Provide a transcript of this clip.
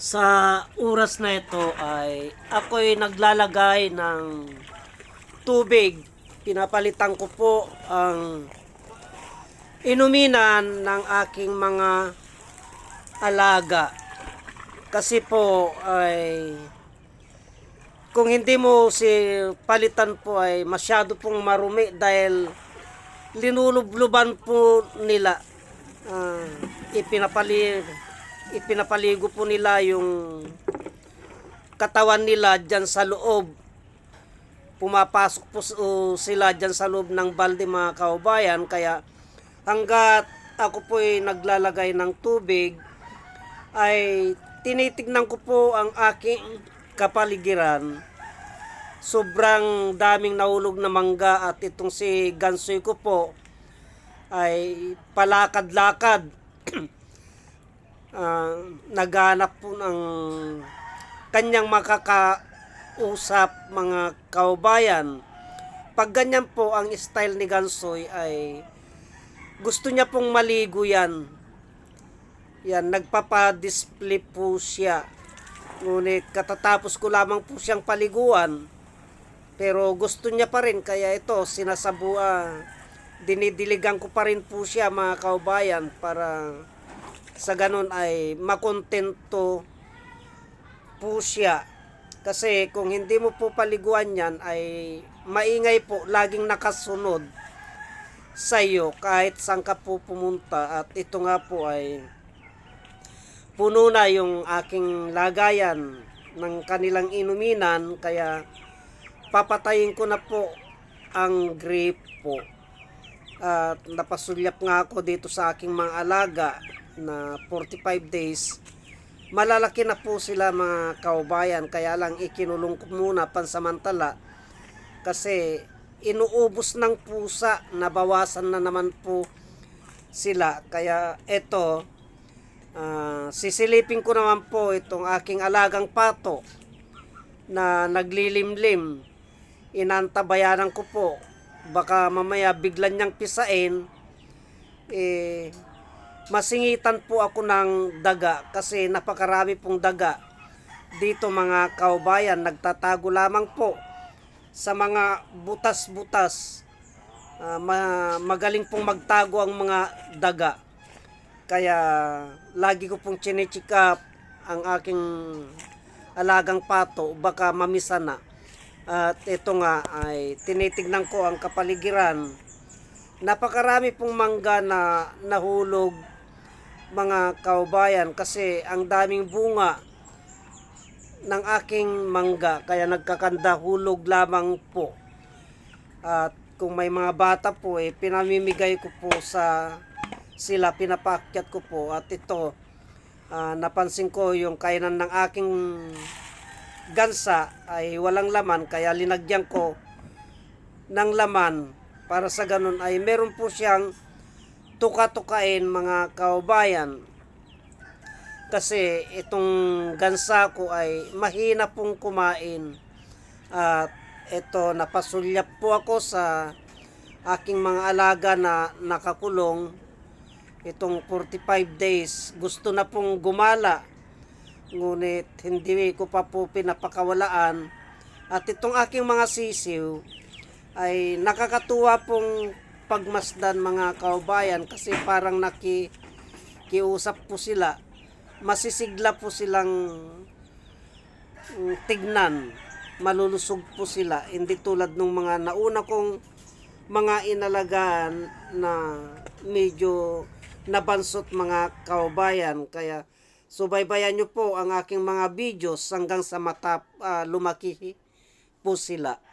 Sa oras na ito ay ako'y naglalagay ng tubig. Pinapalitan ko po ang inuminan ng aking mga alaga. Kasi po ay kung hindi mo si palitan po ay masyado pong marumi dahil linulubluban po nila. Ah, ipinapali ipinapaligo po nila yung katawan nila dyan sa loob. Pumapasok po sila dyan sa loob ng balde mga kaubayan. Kaya hanggat ako po ay naglalagay ng tubig, ay tinitignan ko po ang aking kapaligiran. Sobrang daming nahulog na mangga at itong si Gansoy ko po ay palakad-lakad. Ah, naghanap po ng kanyang makakausap mga kaubayan. Pag ganyan po ang style ni Gansoy ay gusto niya pong maligo yan. Yan, nagpapa-display po siya. Ngunit katatapos ko lamang po siyang paliguan. Pero gusto niya pa rin, kaya ito, sinasabua, dinidiligan ko pa rin po siya mga kaubayan para sa ganun ay makontento po siya. Kasi kung hindi mo po paliguan yan ay maingay po, laging nakasunod sa iyo kahit saan ka po pumunta. At ito nga po ay puno na yung aking lagayan ng kanilang inuminan kaya papatayin ko na po ang gripo. At napasulyap nga ako dito sa aking mga alaga na 45 days. Malalaki na po sila mga kaubayan. Kaya lang ikinulong ko muna pansamantala kasi inuubos ng pusa nabawasan na naman po sila. Kaya eto ah, sisilipin ko naman po itong aking alagang pato na naglilimlim. Inantabayanan ko po. Baka mamaya biglan niyang pisain eh masingitan po ako ng daga kasi napakarami pong daga. Dito mga kaubayan nagtatago lamang po sa mga butas-butas. Ma- magaling pong magtago ang mga daga. Kaya lagi ko pong chinecheck ang aking alagang pato baka mamisa na. At ito nga ay tinitignan ko ang kapaligiran. Napakarami pong mangga na nahulog mga kaubayan kasi ang daming bunga ng aking mangga kaya nagkakanda hulog lamang po. At kung may mga bata po eh pinamimigay ko po sa sila pinapakyat ko po. At ito ah, napansin ko yung kainan ng aking gansa ay walang laman kaya linagyan ko ng laman. Para sa ganun ay meron po siyang tuka-tukain mga kaubayan kasi itong gansa ko ay mahina pong kumain. At ito napasulyap po ako sa aking mga alaga na nakakulong. Itong 45 days gusto na pong gumala. Ngunit hindi ko pa po pinapakawalaan. At itong aking mga sisiw ay nakakatuwa pong pagmasdan mga kaubayan kasi parang naki kiusap po sila. Masisigla po silang mm, tignan. Malulusog po sila. Hindi tulad ng mga nauna kong mga inalagaan na medyo nabansot mga kaubayan. Kaya subaybayan nyo po ang aking mga videos hanggang sa matap ah, lumaki po sila